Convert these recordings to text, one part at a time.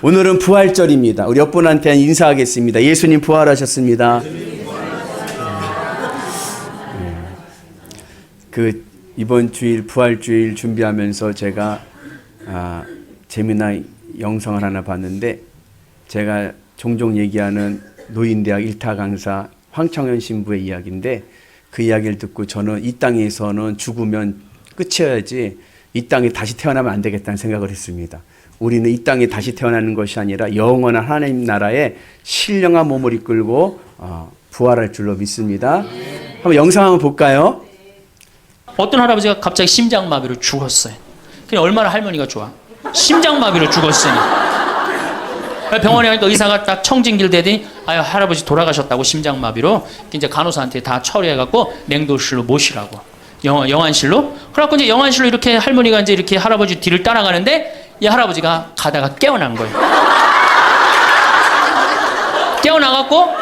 오늘은 부활절입니다. 우리 옆분한테 인사하겠습니다. 예수님 부활하셨습니다. 그 이번 주일 부활주일 준비하면서 제가 아, 재미난 영상을 하나 봤는데 제가 종종 얘기하는 노인대학 일타 강사 황창현 신부의 이야기인데 그 이야기를 듣고 저는 이 땅에서는 죽으면 끝이어야지 이 땅에 다시 태어나면 안 되겠다는 생각을 했습니다. 우리는 이 땅에 다시 태어나는 것이 아니라 영원한 하나님 나라에 신령한 몸을 이끌고 어, 부활할 줄로 믿습니다. 한번 영상 한번 볼까요? 어떤 할아버지가 갑자기 심장마비로 죽었어요. 그냥 얼마나 할머니가 좋아. 심장마비로 죽었으니. 병원에 가니까 의사가 딱 청진길 대더니 아유 할아버지 돌아가셨다고 심장마비로 이제 간호사한테 다 처리해갖고 냉동실로 모시라고 영, 영안실로 그래갖고 이제 영안실로 이렇게 할머니가 이제 이렇게 할아버지 뒤를 따라가는데 이 할아버지가 가다가 깨어난 거예요. 깨어나갖고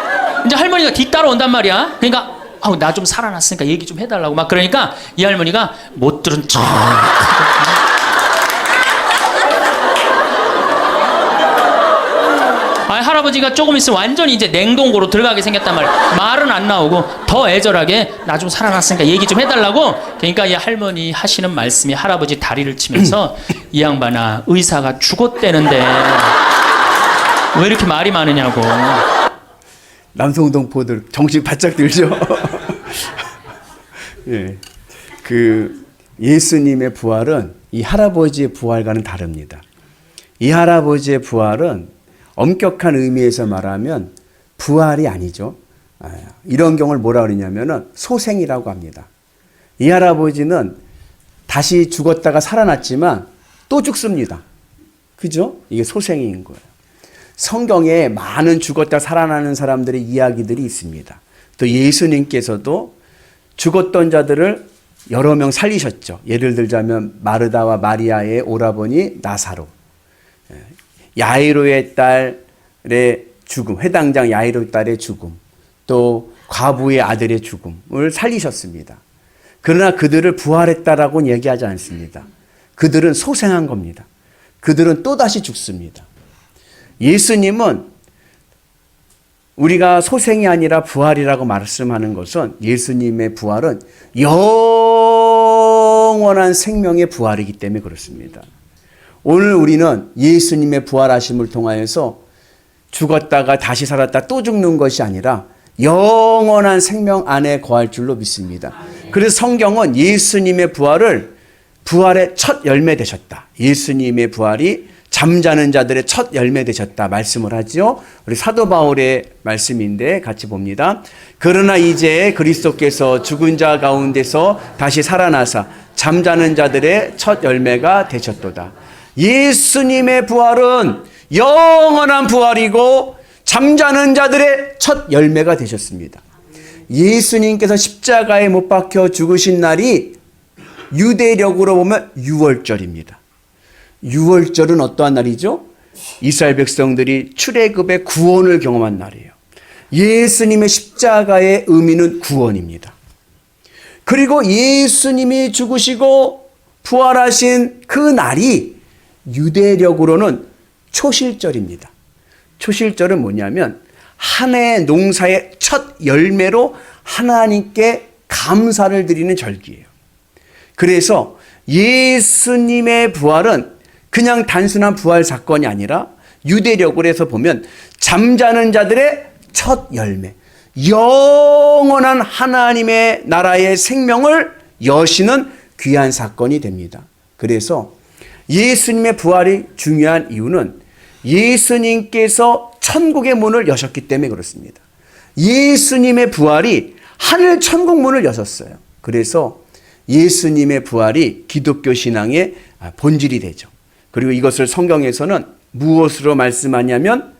이제 할머니가 뒤 따라 온단 말이야. 그러니까 아우 나 좀 살아났으니까 얘기 좀 해달라고 막 그러니까 이 할머니가 못 들은 척. 아 할아버지가 조금 있으면 완전히 이제 냉동고로 들어가게 생겼단 말이야. 말은 안 나오고 더 애절하게 나 좀 살아났으니까 얘기 좀 해달라고. 그러니까 이 할머니 하시는 말씀이 할아버지 다리를 치면서 이 양반아 의사가 죽었대는데 왜 이렇게 말이 많으냐고. 남성동포들 정신 바짝 들죠. 예, 그 예수님의 부활은 이 할아버지의 부활과는 다릅니다. 이 할아버지의 부활은 엄격한 의미에서 말하면 부활이 아니죠. 아, 이런 경우를 뭐라 그러냐면은 소생이라고 합니다. 이 할아버지는 다시 죽었다가 살아났지만 또 죽습니다. 그죠? 이게 소생인 거예요. 성경에 많은 죽었다 살아나는 사람들의 이야기들이 있습니다. 또 예수님께서도 죽었던 자들을 여러 명 살리셨죠. 예를 들자면 마르다와 마리아의 오라버니 나사로, 예, 야이로의 딸의 죽음, 회당장 야이로 딸의 죽음, 또 과부의 아들의 죽음을 살리셨습니다. 그러나 그들을 부활했다라고는 얘기하지 않습니다. 그들은 소생한 겁니다. 그들은 또다시 죽습니다. 예수님은 우리가 소생이 아니라 부활이라고 말씀하는 것은 예수님의 부활은 영원한 생명의 부활이기 때문에 그렇습니다. 오늘 우리는 예수님의 부활하심을 통하여서 죽었다가 다시 살았다 또 죽는 것이 아니라 영원한 생명 안에 거할 줄로 믿습니다. 그래서 성경은 예수님의 부활을 부활의 첫 열매 되셨다. 예수님의 부활이 잠자는 자들의 첫 열매 되셨다 말씀을 하지요. 우리 사도 바울의 말씀인데 같이 봅니다. 그러나 이제 그리스도께서 죽은 자 가운데서 다시 살아나사 잠자는 자들의 첫 열매가 되셨도다. 예수님의 부활은 영원한 부활이고 잠자는 자들의 첫 열매가 되셨습니다. 예수님께서 십자가에 못 박혀 죽으신 날이 유대력으로 보면 6월절입니다. 6월절은 어떠한 날이죠? 이스라엘 백성들이 출애굽의 구원을 경험한 날이에요. 예수님의 십자가의 의미는 구원입니다. 그리고 예수님이 죽으시고 부활하신 그 날이 유대력으로는 초실절입니다. 초실절은 뭐냐면 한 해 농사의 첫 열매로 하나님께 감사를 드리는 절기예요. 그래서 예수님의 부활은 그냥 단순한 부활 사건이 아니라 유대력으로 해서 보면 잠자는 자들의 첫 열매, 영원한 하나님의 나라의 생명을 여시는 귀한 사건이 됩니다. 그래서 예수님의 부활이 중요한 이유는 예수님께서 천국의 문을 여셨기 때문에 그렇습니다. 예수님의 부활이 하늘 천국 문을 여셨어요. 그래서 예수님의 부활이 기독교 신앙의 본질이 되죠. 그리고 이것을 성경에서는 무엇으로 말씀하냐면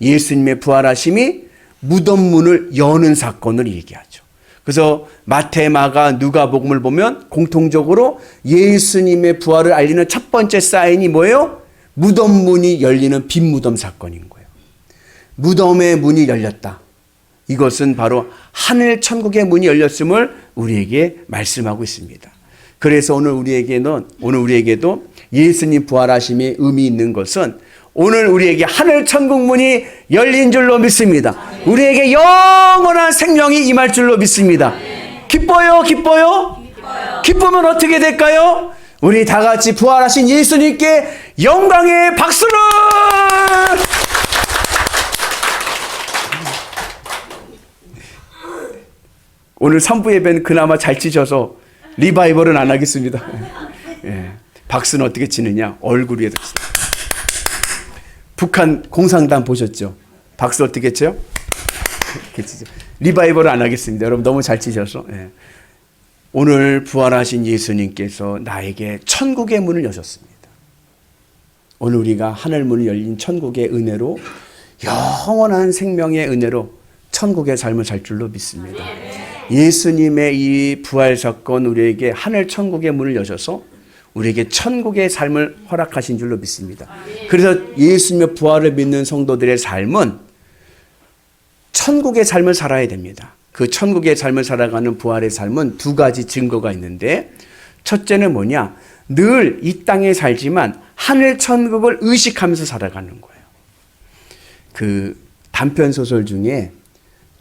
예수님의 부활하심이 무덤 문을 여는 사건을 얘기하죠. 그래서 마태, 마가, 누가복음을 보면 공통적으로 예수님의 부활을 알리는 첫 번째 사인이 뭐예요? 무덤 문이 열리는 빈 무덤 사건인 거예요. 무덤의 문이 열렸다. 이것은 바로 하늘 천국의 문이 열렸음을 우리에게 말씀하고 있습니다. 그래서 오늘 우리에게는 오늘 우리에게도 예수님 부활하심의 의미 있는 것은 오늘 우리에게 하늘 천국 문이 열린 줄로 믿습니다. 우리에게 영원한 생명이 임할 줄로 믿습니다. 기뻐요, 기뻐요? 기쁘면 어떻게 될까요? 우리 다 같이 부활하신 예수님께 영광의 박수를! 오늘 3부 예배는 그나마 잘 치셔서 리바이벌은 안 하겠습니다. 예. 박수는 어떻게 치느냐? 얼굴 위에다 치 북한 공상단 보셨죠? 박수 어떻게 쳐요? 리바이벌은 안 하겠습니다. 여러분 너무 잘 치셔서. 예. 오늘 부활하신 예수님께서 나에게 천국의 문을 여셨습니다. 오늘 우리가 하늘 문을 열린 천국의 은혜로 영원한 생명의 은혜로 천국의 삶을 살 줄로 믿습니다. 예수님의 이 부활 사건 우리에게 하늘 천국의 문을 여셔서 우리에게 천국의 삶을 허락하신 줄로 믿습니다. 그래서 예수님의 부활을 믿는 성도들의 삶은 천국의 삶을 살아야 됩니다. 그 천국의 삶을 살아가는 부활의 삶은 두 가지 증거가 있는데 첫째는 뭐냐? 늘 이 땅에 살지만 하늘 천국을 의식하면서 살아가는 거예요. 그 단편 소설 중에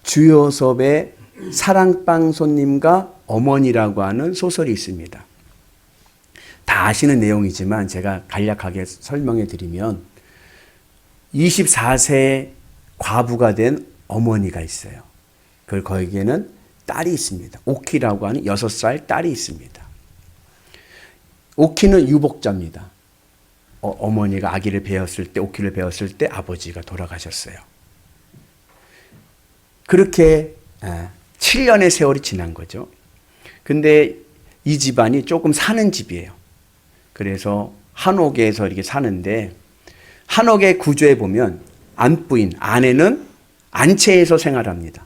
주요섭의 사랑방 손님과 어머니라고 하는 소설이 있습니다. 다 아시는 내용이지만 제가 간략하게 설명해 드리면 24세 과부가 된 어머니가 있어요. 그 거기에는 딸이 있습니다. 오키라고 하는 6살 딸이 있습니다. 오키는 유복자입니다. 어, 머니가 아기를 배웠을 때, 오키를 배웠을 때 아버지가 돌아가셨어요. 그렇게 7년의 세월이 지난 거죠. 근데 이 집안이 조금 사는 집이에요. 그래서 한옥에서 이렇게 사는데 한옥의 구조에 보면 안부인, 아내는 안채에서 생활합니다.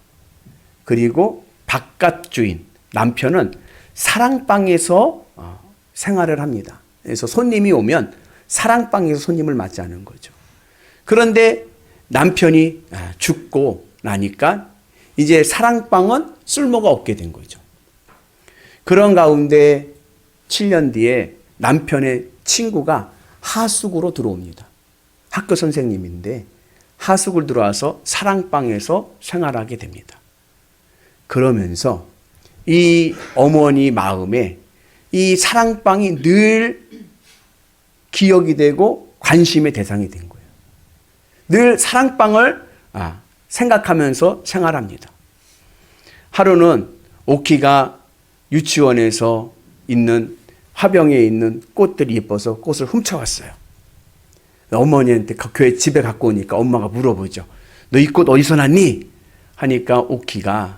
그리고 바깥 주인, 남편은 사랑방에서 어, 생활을 합니다. 그래서 손님이 오면 사랑방에서 손님을 맞이하는 거죠. 그런데 남편이 아, 죽고 나니까 이제 사랑방은 쓸모가 없게 된 거죠. 그런 가운데 7년 뒤에 남편의 친구가 하숙으로 들어옵니다. 학교 선생님인데 하숙을 들어와서 사랑방에서 생활하게 됩니다. 그러면서 이 어머니 마음에 이 사랑방이 늘 기억이 되고 관심의 대상이 된 거예요. 늘 사랑방을 아, 생각하면서 생활합니다. 하루는 오키가 유치원에서 있는 화병에 있는 꽃들이 예뻐서 꽃을 훔쳐왔어요. 어머니한테 그 교회 집에 갖고 오니까 엄마가 물어보죠. 너 이 꽃 어디서 났니? 하니까 오키가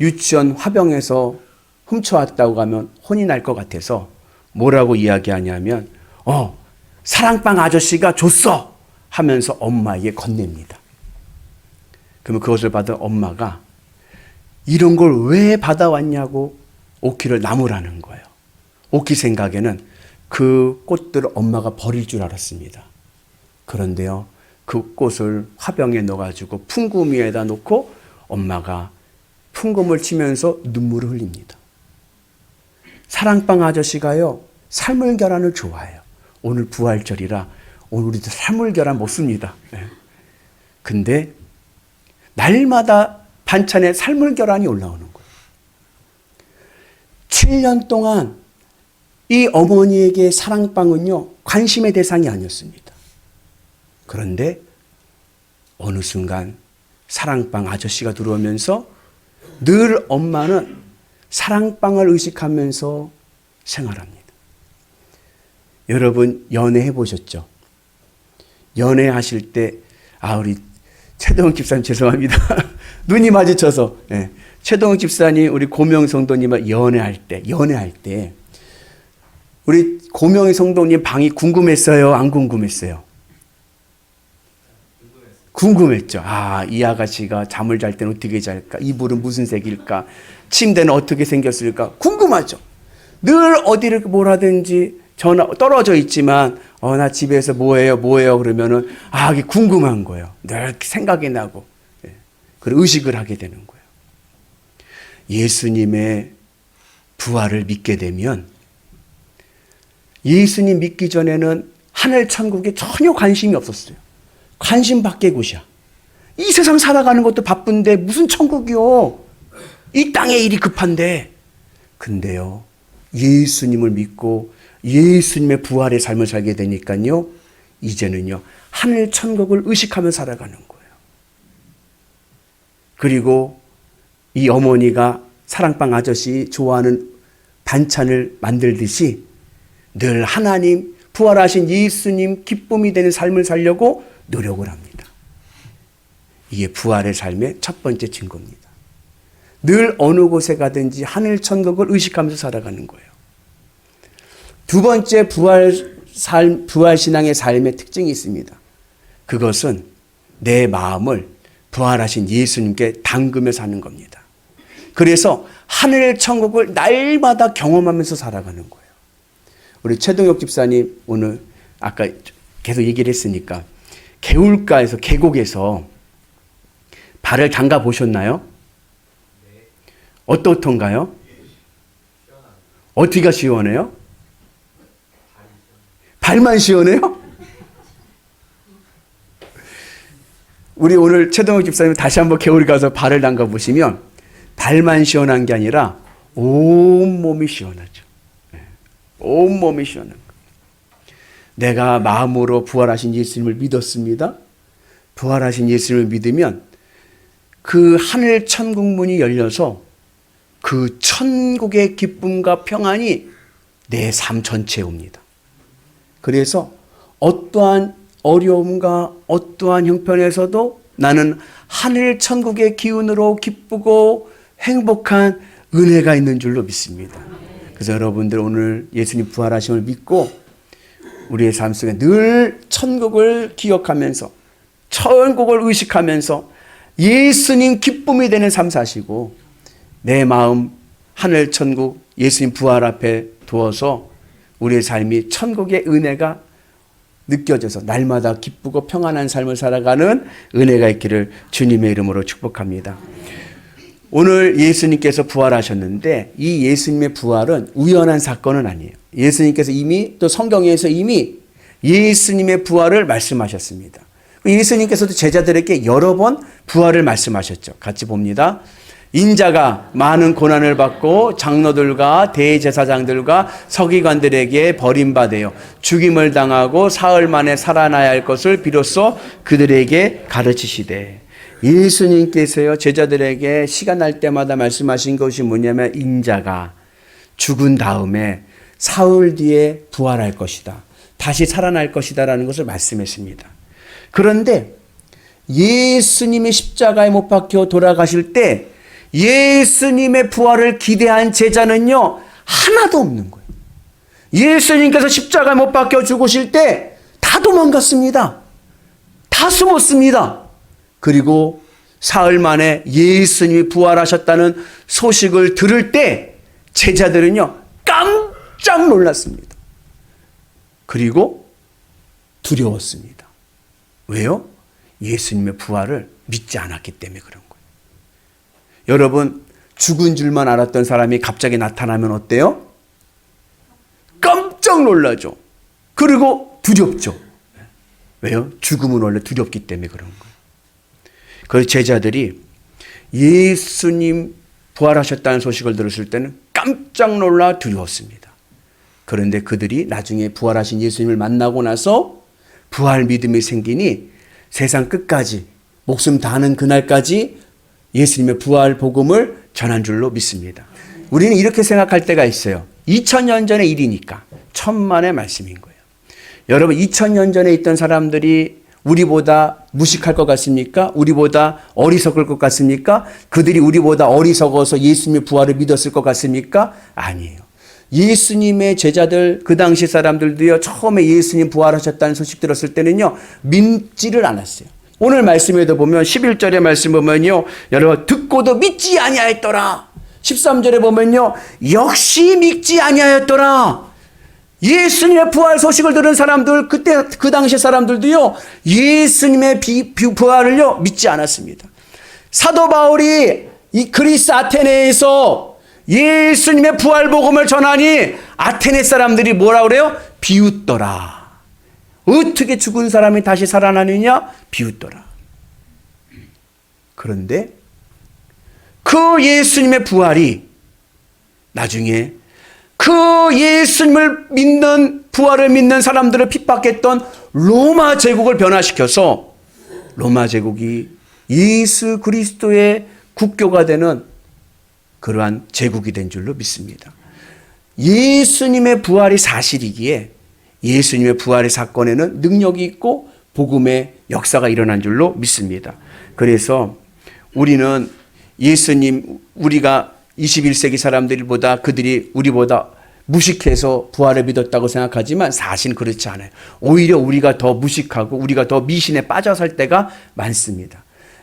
유치원 화병에서 훔쳐왔다고 하면 혼이 날 것 같아서 뭐라고 이야기하냐면, 어, 사랑방 아저씨가 줬어! 하면서 엄마에게 건넵니다. 그러면 그것을 받은 엄마가 이런 걸 왜 받아왔냐고 오키를 나무라는 거예요. 오키 생각에는 그 꽃들을 엄마가 버릴 줄 알았습니다. 그런데요, 그 꽃을 화병에 넣어가지고 풍금 위에다 놓고 엄마가 풍금을 치면서 눈물을 흘립니다. 사랑방 아저씨가요, 결혼을 좋아해요. 오늘 부활절이라 오늘 우리도 결혼 먹습니다. 예. 근데 날마다 반찬에 삶을 결혼이 올라오는 거예요. 7년 동안 이 어머니에게 사랑방은요, 관심의 대상이 아니었습니다. 그런데 어느 순간 사랑방 아저씨가 들어오면서 늘 엄마는 사랑방을 의식하면서 생활합니다. 여러분, 연애해 보셨죠? 연애하실 때, 아, 우리 최동욱 집사님 죄송합니다. 눈이 마주쳐서, 예. 최동욱 집사님, 우리 고명 성도님과 연애할 때, 연애할 때, 우리 고명희 성도님 방이 궁금했어요? 안 궁금했어요? 궁금했죠. 아, 이 아가씨가 잠을 잘 때는 어떻게 잘까? 이불은 무슨 색일까? 침대는 어떻게 생겼을까? 궁금하죠. 늘 어디를 뭘 하든지 전화 떨어져 있지만 어 나 집에서 뭐해요 뭐해요 그러면은 아 이게 궁금한 거예요. 늘 생각이 나고 예. 그리고 의식을 하게 되는 거예요. 예수님의 부활을 믿게 되면 예수님 믿기 전에는 하늘 천국에 전혀 관심이 없었어요. 관심 밖의 곳이야. 이 세상 살아가는 것도 바쁜데 무슨 천국이요? 이 땅에 일이 급한데. 근데요, 예수님을 믿고 예수님의 부활의 삶을 살게 되니까요, 이제는요, 하늘 천국을 의식하며 살아가는 거예요. 그리고 이 어머니가 사랑방 아저씨 좋아하는 반찬을 만들듯이 늘 하나님, 부활하신 예수님 기쁨이 되는 삶을 살려고 노력을 합니다. 이게 부활의 삶의 첫 번째 증거입니다. 늘 어느 곳에 가든지 하늘 천국을 의식하면서 살아가는 거예요. 두 번째 부활 삶, 부활 신앙의 삶의 특징이 있습니다. 그것은 내 마음을 부활하신 예수님께 담그며 사는 겁니다. 그래서 하늘 천국을 날마다 경험하면서 살아가는 거예요. 우리 최동혁 집사님 오늘 아까 계속 얘기를 했으니까 개울가에서 계곡에서 발을 담가 보셨나요? 어떻던가요? 어디가 시원해요? 발만 시원해요? 우리 오늘 최동욱 집사님 다시 한번 겨울에 가서 발을 담가 보시면 발만 시원한 게 아니라 온 몸이 시원하죠. 예. 온 몸이 시원한 거. 내가 마음으로 부활하신 예수님을 믿었습니다. 부활하신 예수님을 믿으면 그 하늘 천국 문이 열려서 그 천국의 기쁨과 평안이 내 삶 전체에 옵니다. 그래서 어떠한 어려움과 어떠한 형편에서도 나는 하늘 천국의 기운으로 기쁘고 행복한 은혜가 있는 줄로 믿습니다. 그래서 여러분들 오늘 예수님 부활하심을 믿고 우리의 삶 속에 늘 천국을 기억하면서 천국을 의식하면서 예수님 기쁨이 되는 삶 사시고 내 마음 하늘 천국 예수님 부활 앞에 두어서 우리의 삶이 천국의 은혜가 느껴져서 날마다 기쁘고 평안한 삶을 살아가는 은혜가 있기를 주님의 이름으로 축복합니다. 오늘 예수님께서 부활하셨는데 이 예수님의 부활은 우연한 사건은 아니에요. 예수님께서 이미 또 성경에서 이미 예수님의 부활을 말씀하셨습니다. 예수님께서도 제자들에게 여러 번 부활을 말씀하셨죠. 같이 봅니다. 인자가 많은 고난을 받고 장로들과 대제사장들과 서기관들에게 버림받아요. 죽임을 당하고 사흘 만에 살아나야 할 것을 비로소 그들에게 가르치시되 예수님께서요 제자들에게 시간 날 때마다 말씀하신 것이 뭐냐면 인자가 죽은 다음에 사흘 뒤에 부활할 것이다. 다시 살아날 것이다라는 것을 말씀했습니다. 그런데 예수님이 십자가에 못 박혀 돌아가실 때 예수님의 부활을 기대한 제자는요, 하나도 없는 거예요. 예수님께서 십자가에 못 박혀 죽으실 때 다 도망갔습니다. 다 숨었습니다. 그리고 사흘 만에 예수님이 부활하셨다는 소식을 들을 때 제자들은요, 깜짝 놀랐습니다. 그리고 두려웠습니다. 왜요? 예수님의 부활을 믿지 않았기 때문에 그런 거예요. 여러분, 죽은 줄만 알았던 사람이 갑자기 나타나면 어때요? 깜짝 놀라죠. 그리고 두렵죠. 왜요? 죽음은 원래 두렵기 때문에 그런 거예요. 그 제자들이 예수님 부활하셨다는 소식을 들었을 때는 깜짝 놀라 두려웠습니다. 그런데 그들이 나중에 부활하신 예수님을 만나고 나서 부활 믿음이 생기니 세상 끝까지 목숨 다하는 그날까지 예수님의 부활 복음을 전한 줄로 믿습니다. 우리는 이렇게 생각할 때가 있어요. 2000년 전의 일이니까 천만의 말씀인 거예요. 여러분 2000년 전에 있던 사람들이 우리보다 무식할 것 같습니까? 우리보다 어리석을 것 같습니까? 그들이 우리보다 어리석어서 예수님의 부활을 믿었을 것 같습니까? 아니에요. 예수님의 제자들 그 당시 사람들도요 처음에 예수님 부활하셨다는 소식 들었을 때는요 믿지를 않았어요. 오늘 말씀에도 보면 11절의 말씀 보면요 여러분 듣고도 믿지 아니하였더라. 13절에 보면요 역시 믿지 아니하였더라. 예수님의 부활 소식을 들은 사람들 그때 그 당시 사람들도요 예수님의 비, 비, 부활을요 믿지 않았습니다. 사도 바울이 이 그리스 아테네에서 예수님의 부활 복음을 전하니 아테네 사람들이 뭐라 그래요? 비웃더라. 어떻게 죽은 사람이 다시 살아나느냐? 비웃더라. 그런데 그 예수님의 부활이 나중에 그 예수님을 믿는 부활을 믿는 사람들을 핍박했던 로마 제국을 변화시켜서 로마 제국이 예수 그리스도의 국교가 되는 그러한 제국이 된 줄로 믿습니다. 예수님의 부활이 사실이기에 예수님의 부활의 사건에는 능력이 있고 복음의 역사가 일어난 줄로 믿습니다. 그래서 우리는 예수님 우리가 21세기 사람들보다 그들이 우리보다 무식해서 부활을 믿었다고 생각하지만 사실은 그렇지 않아요. 오히려 우리가 더 무식하고 우리가 더 미신에 빠져 살 때가 많습니다.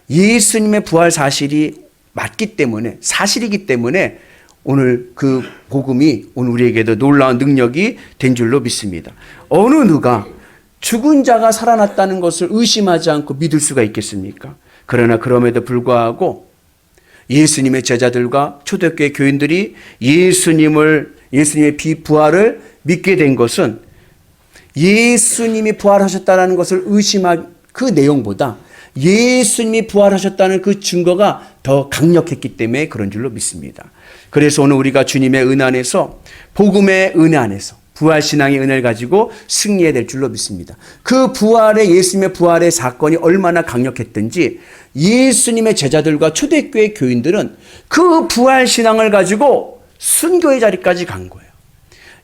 예수님의 부활 사실이 맞기 때문에 사실이기 때문에 오늘 그 복음이 오늘 우리에게도 놀라운 능력이 된 줄로 믿습니다. 어느 누가 죽은 자가 살아났다는 것을 의심하지 않고 믿을 수가 있겠습니까? 그러나 그럼에도 불구하고 예수님의 제자들과 초대교회 교인들이 예수님을 예수님의 비부활을 믿게 된 것은 예수님이 부활하셨다는 것을 의심한 그 내용보다 예수님이 부활하셨다는 그 증거가 더 강력했기 때문에 그런 줄로 믿습니다. 그래서 오늘 우리가 주님의 은 안에서 복음의 은 안에서 부활 신앙의 은혜를 가지고 승리해야 될 줄로 믿습니다. 그 부활의 예수님의 부활의 사건이 얼마나 강력했든지 예수님의 제자들과 초대교회 교인들은 그 부활 신앙을 가지고 순교의 자리까지 간 거예요.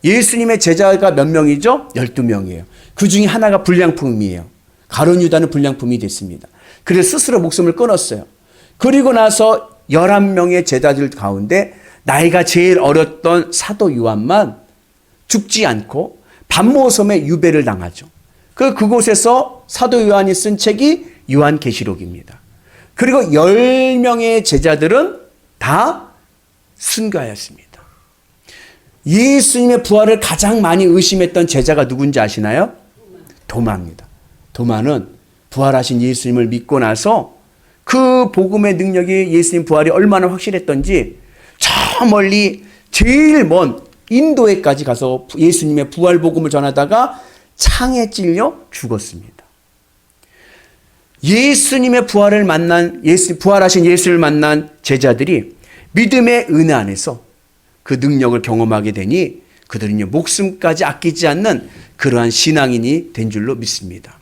예수님의 제자가 몇 명이죠? 12명이에요. 그 중에 하나가 불량품이에요. 가론 유다는 불량품이 됐습니다. 그래서 스스로 목숨을 끊었어요. 그리고 나서 11명의 제자들 가운데 나이가 제일 어렸던 사도 요한만 죽지 않고 반모섬에 유배를 당하죠. 그 그곳에서 사도 요한이 쓴 책이 요한계시록입니다. 그리고 10명의 제자들은 다 순교하였습니다. 예수님의 부활을 가장 많이 의심했던 제자가 누군지 아시나요? 도마입니다. 도마는 부활하신 예수님을 믿고 나서 그 복음의 능력이 예수님 부활이 얼마나 확실했던지 저 멀리 제일 먼 인도에까지 가서 예수님의 부활 복음을 전하다가 창에 찔려 죽었습니다. 예수님의 부활을 만난 예수 부활하신 예수를 만난 제자들이 믿음의 은혜 안에서 그 능력을 경험하게 되니 그들은요 목숨까지 아끼지 않는 그러한 신앙인이 된 줄로 믿습니다.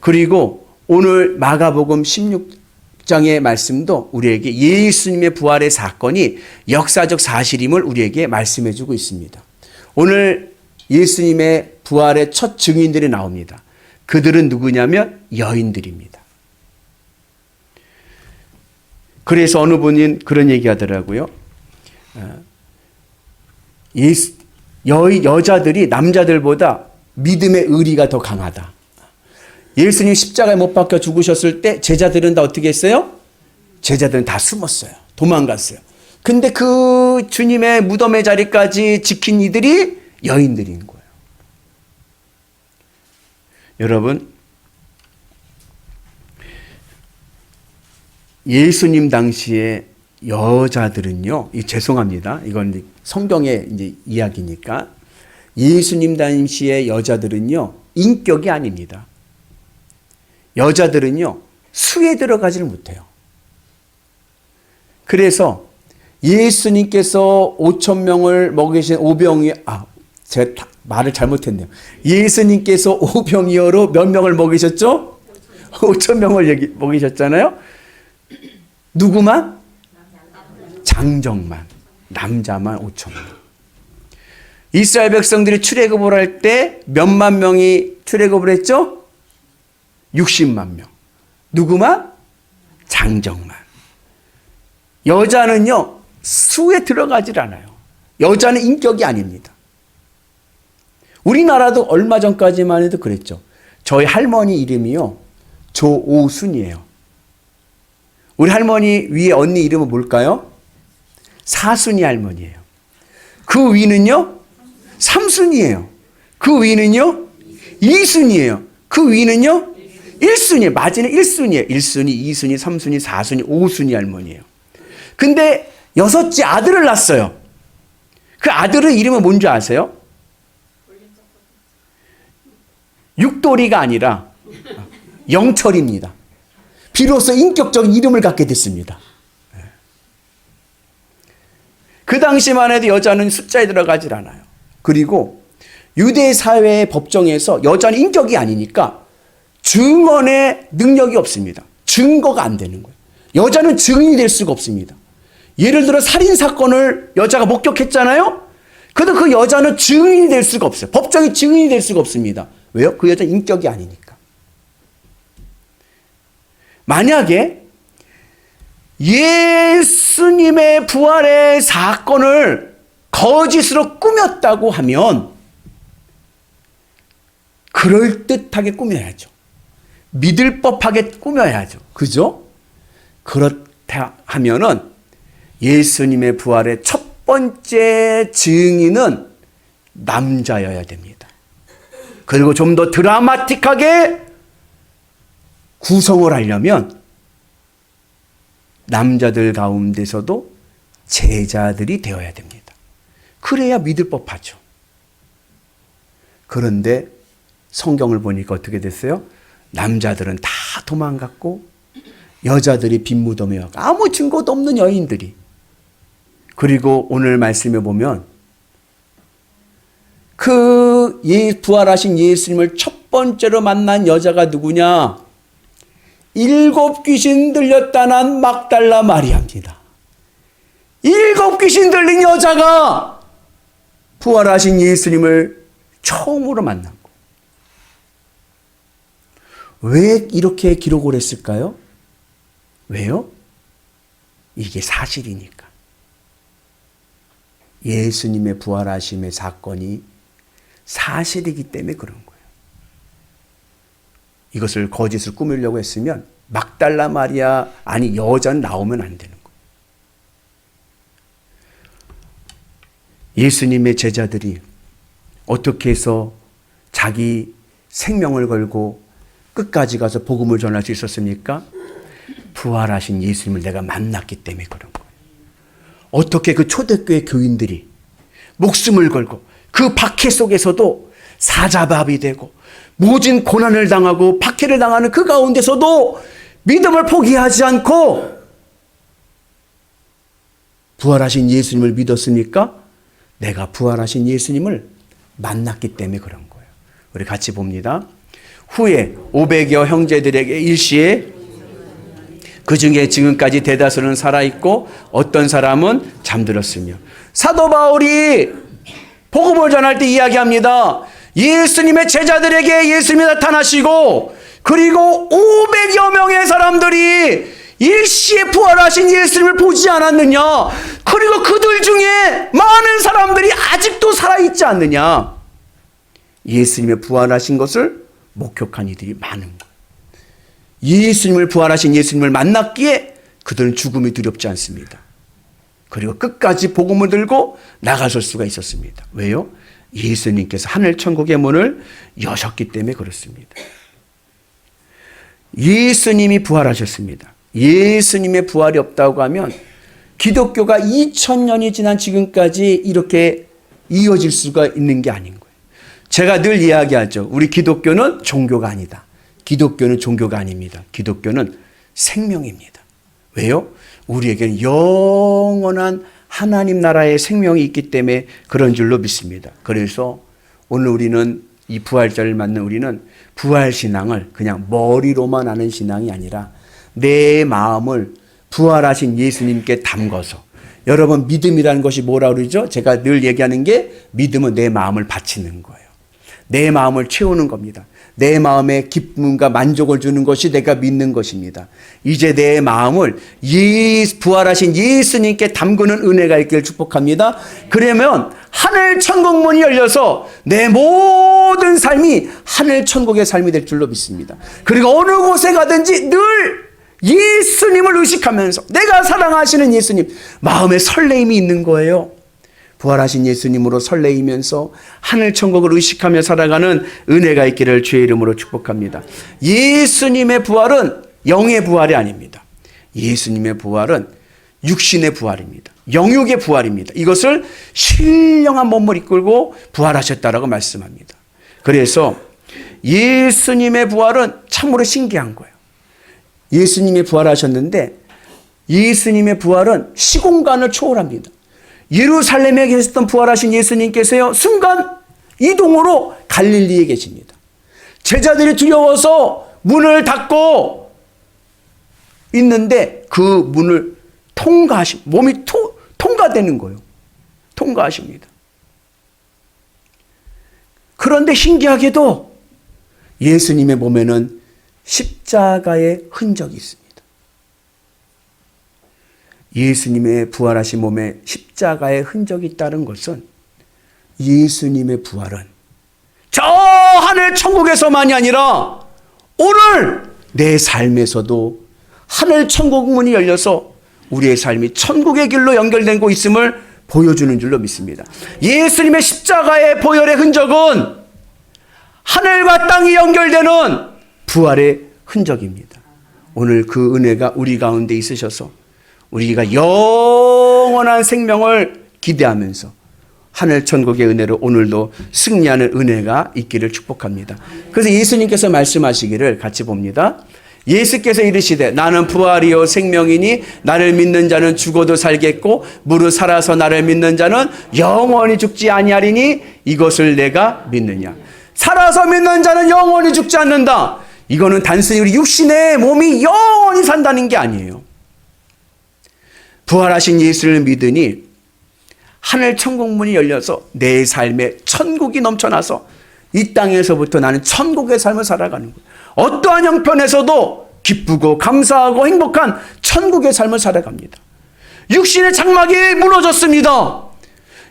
그리고 오늘 마가복음 16 장의 말씀도 우리에게 예수님의 부활의 사건이 역사적 사실임을 우리에게 말씀해 주고 있습니다. 오늘 예수님의 부활의 첫 증인들이 나옵니다. 그들은 누구냐면 여인들입니다. 그래서 어느 분인 그런 얘기 하더라고요. 어, 예수, 여, 여자들이 남자들보다 믿음의 의리가 더 강하다. 예수님 십자가에 못 박혀 죽으셨을 때 제자들은 다 어떻게 했어요? 제자들은 다 숨었어요. 도망갔어요. 근데 그 주님의 무덤의 자리까지 지킨 이들이 여인들인 거예요. 여러분, 예수님 당시에 여자들은요, 이 죄송합니다. 이건 성경의 이제 이야기니까. 예수님 당시의 여자들은요, 인격이 아닙니다. 여자들은요, 수에 들어가지를 못해요. 그래서 예수님께서 5천 명을 먹이신 오병이, 아, 제가 말을 잘못했네요. 예수님께서 오병이어로 몇 명을 먹이셨죠? 5천 명을 얘기, 먹이셨잖아요. 누구만? 장정만. 남자만 5천 명. 이스라엘 백성들이 출애굽을 할 때 몇만 명이 출애굽을 했죠? 60만 명. 누구만? 장정만. 여자는요, 수에 들어가질 않아요. 여자는 인격이 아닙니다. 우리나라도 얼마 전까지만 해도 그랬죠. 저희 할머니 이름이요, 조오순이에요. 우리 할머니 위에 언니 이름은 뭘까요? 사순이 할머니예요. 그 위는요? 삼순이에요. 그 위는요? 이순이에요. 그 위는요? 일순이에요. 맞이는 일순이에요. 일순이, 이순이, 삼순이, 사순이, 오순이 할머니예요. 근데 여섯째 아들을 낳았어요. 그 아들의 이름은 뭔지 아세요? 육돌이가 아니라 영철입니다. 비로소 인격적인 이름을 갖게 됐습니다. 그 당시만 해도 여자는 숫자에 들어가질 않아요. 그리고 유대 사회의 법정에서 여자는 인격이 아니니까 증언의 능력이 없습니다. 증거가 안 되는 거예요. 여자는 증인이 될 수가 없습니다. 예를 들어 살인 사건을 여자가 목격했잖아요. 그래도 그 여자는 증인이 될 수가 없어요. 법정에 증인이 될 수가 없습니다. 왜요? 그 여자 인격이 아니니까. 만약에 예수님의 부활의 사건을 거짓으로 꾸몄다고 하면 그럴듯하게 꾸며야죠. 믿을 법하게 꾸며야죠. 그죠? 그렇다 하면은 예수님의 부활의 첫 번째 증인은 남자여야 됩니다. 그리고 좀 더 드라마틱하게 구성을 하려면 남자들 가운데서도 제자들이 되어야 됩니다. 그래야 믿을 법하죠. 그런데 성경을 보니까 어떻게 됐어요? 남자들은 다 도망갔고 여자들이 빈무덤에 와서 아무 증거도 없는 여인들이 그리고 오늘 말씀에 보면 그 예, 부활하신 예수님을 첫 번째로 만난 여자가 누구냐? 일곱 귀신 들렸다는 막달라 마리아입니다. 일곱 귀신 들린 여자가 부활하신 예수님을 처음으로 거. 왜 이렇게 기록을 했을까요? 왜요? 이게 사실이니까. 예수님의 부활하심의 사건이 사실이기 때문에 그런 거예요. 이것을 거짓을 꾸미려고 했으면 막달라 마리아 아니 여자는 나오면 안 되는 거예요. 예수님의 제자들이 어떻게 해서 자기 생명을 걸고 끝까지 가서 복음을 전할 수 있었습니까? 부활하신 예수님을 내가 만났기 때문에 그런 거예요. 어떻게 그 초대교회 교인들이 목숨을 걸고 그 박해 속에서도 사자밥이 되고 모진 고난을 당하고 박해를 당하는 그 가운데서도 믿음을 포기하지 않고 부활하신 예수님을 믿었습니까? 내가 부활하신 예수님을 만났기 때문에 그런 거예요. 우리 같이 봅니다. 후에 500여 형제들에게 일시에 그 중에 지금까지 대다수는 살아있고 어떤 사람은 잠들었으며 사도 바울이 복음을 전할 때 이야기합니다. 예수님의 제자들에게 예수님이 나타나시고 그리고 500여 명의 사람들이 일시에 부활하신 예수님을 보지 않았느냐? 그리고 그들 중에 많은 사람들이 아직도 살아있지 않느냐? 예수님의 부활하신 것을 목격한 이들이 많은 거예요. 예수님을 부활하신 예수님을 만났기에 그들은 죽음이 두렵지 않습니다. 그리고 끝까지 복음을 들고 나가설 수가 있었습니다. 왜요? 예수님께서 하늘 천국의 문을 여셨기 때문에 그렇습니다. 예수님이 부활하셨습니다. 예수님의 부활이 없다고 하면 기독교가 2000년이 지난 지금까지 이렇게 이어질 수가 있는 게 아닌 거예요. 제가 늘 이야기하죠. 우리 기독교는 종교가 아니다. 기독교는 종교가 아닙니다. 기독교는 생명입니다. 왜요? 우리에게는 영원한 하나님 나라의 생명이 있기 때문에 그런 줄로 믿습니다. 그래서 오늘 우리는 이 부활절을 맞는 우리는 부활 신앙을 그냥 머리로만 아는 신앙이 아니라 내 마음을 부활하신 예수님께 담궈서 여러분 믿음이라는 것이 뭐라 그러죠? 제가 늘 얘기하는 게 믿음은 내 마음을 바치는 거예요. 내 마음을 채우는 겁니다. 내 마음에 기쁨과 만족을 주는 것이 내가 믿는 것입니다. 이제 내 마음을 예, 부활하신 예수님께 담그는 은혜가 있기를 축복합니다. 그러면 하늘 천국 문이 열려서 내 모든 삶이 하늘 천국의 삶이 될 줄로 믿습니다. 그리고 어느 곳에 가든지 늘 예수님을 의식하면서 내가 사랑하시는 예수님 마음에 설레임이 있는 거예요. 부활하신 예수님으로 설레이면서 하늘 천국을 의식하며 살아가는 은혜가 있기를 주의 이름으로 축복합니다. 예수님의 부활은 영의 부활이 아닙니다. 예수님의 부활은 육신의 부활입니다. 영육의 부활입니다. 이것을 신령한 몸을 이끌고 부활하셨다라고 말씀합니다. 그래서 예수님의 부활은 참으로 신기한 거예요. 예수님이 부활하셨는데 예수님의 부활은 시공간을 초월합니다. 예루살렘에 계셨던 부활하신 예수님께서요, 순간 이동으로 갈릴리에 계십니다. 제자들이 두려워서 문을 닫고 있는데 그 문을 통과하시, 몸이 통, 통과되는 거예요. 통과하십니다. 그런데 신기하게도 예수님의 몸에는 십자가의 흔적이 있습니다. 예수님의 부활하신 몸에 십자가의 흔적이 있다는 것은 예수님의 부활은 저 하늘 천국에서만이 아니라 오늘 내 삶에서도 하늘 천국 문이 열려서 우리의 삶이 천국의 길로 연결되고 있음을 보여주는 줄로 믿습니다. 예수님의 십자가의 보혈의 흔적은 하늘과 땅이 연결되는 부활의 흔적입니다. 오늘 그 은혜가 우리 가운데 있으셔서 우리가 영원한 생명을 기대하면서 하늘 천국의 은혜로 오늘도 승리하는 은혜가 있기를 축복합니다. 그래서 예수님께서 말씀하시기를 같이 봅니다. 예수께서 이르시되 나는 부활이요 생명이니 나를 믿는 자는 죽어도 살겠고 무릇 살아서 나를 믿는 자는 영원히 죽지 아니하리니 이것을 내가 믿느냐. 살아서 믿는 자는 영원히 죽지 않는다. 이거는 단순히 우리 육신의 몸이 영원히 산다는 게 아니에요. 부활하신 예수를 믿으니 하늘 천국문이 열려서 내 삶에 천국이 넘쳐나서 이 땅에서부터 나는 천국의 삶을 살아가는 거예요. 어떠한 형편에서도 기쁘고 감사하고 행복한 천국의 삶을 살아갑니다. 육신의 장막이 무너졌습니다.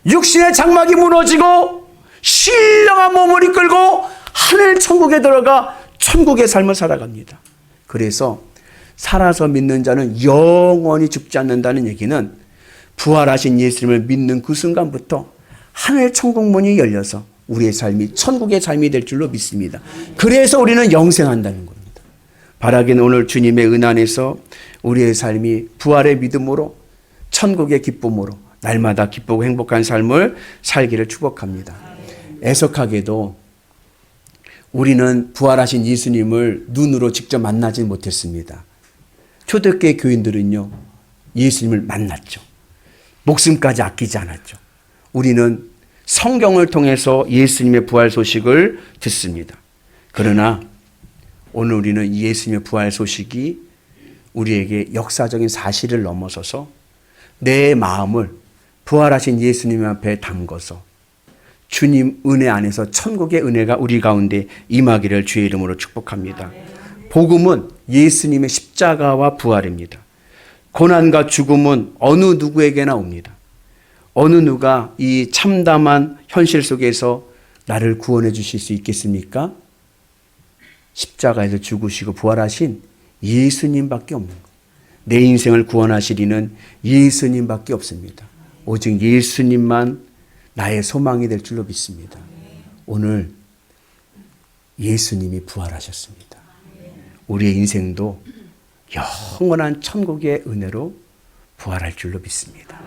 육신의 장막이 무너지고 신령한 몸을 이끌고 하늘 천국에 들어가 천국의 삶을 살아갑니다. 그래서 살아서 믿는 자는 영원히 죽지 않는다는 얘기는 부활하신 예수님을 믿는 그 순간부터 하늘 천국 문이 열려서 우리의 삶이 천국의 삶이 될 줄로 믿습니다. 그래서 우리는 영생한다는 겁니다. 바라기는 오늘 주님의 은 안에서 우리의 삶이 부활의 믿음으로 천국의 기쁨으로 날마다 기쁘고 행복한 삶을 살기를 축복합니다. 애석하게도 우리는 부활하신 예수님을 눈으로 직접 만나지 못했습니다. 초대교회 교인들은요, 예수님을 만났죠. 목숨까지 아끼지 않았죠. 우리는 성경을 통해서 예수님의 부활 소식을 듣습니다. 그러나 오늘 우리는 예수님의 부활 소식이 우리에게 역사적인 사실을 넘어서서 내 마음을 부활하신 예수님 앞에 담궈서 주님 은혜 안에서 천국의 은혜가 우리 가운데 임하기를 주의 이름으로 축복합니다. 복음은 예수님의 십자가와 부활입니다. 고난과 죽음은 어느 누구에게나 옵니다. 어느 누가 이 참담한 현실 속에서 나를 구원해 주실 수 있겠습니까? 십자가에서 죽으시고 부활하신 예수님밖에 없는 거예요. 내 인생을 구원하시리는 예수님밖에 없습니다. 오직 예수님만 나의 소망이 될 줄로 믿습니다. 오늘 예수님이 부활하셨습니다. 우리의 인생도 영원한 천국의 은혜로 부활할 줄로 믿습니다.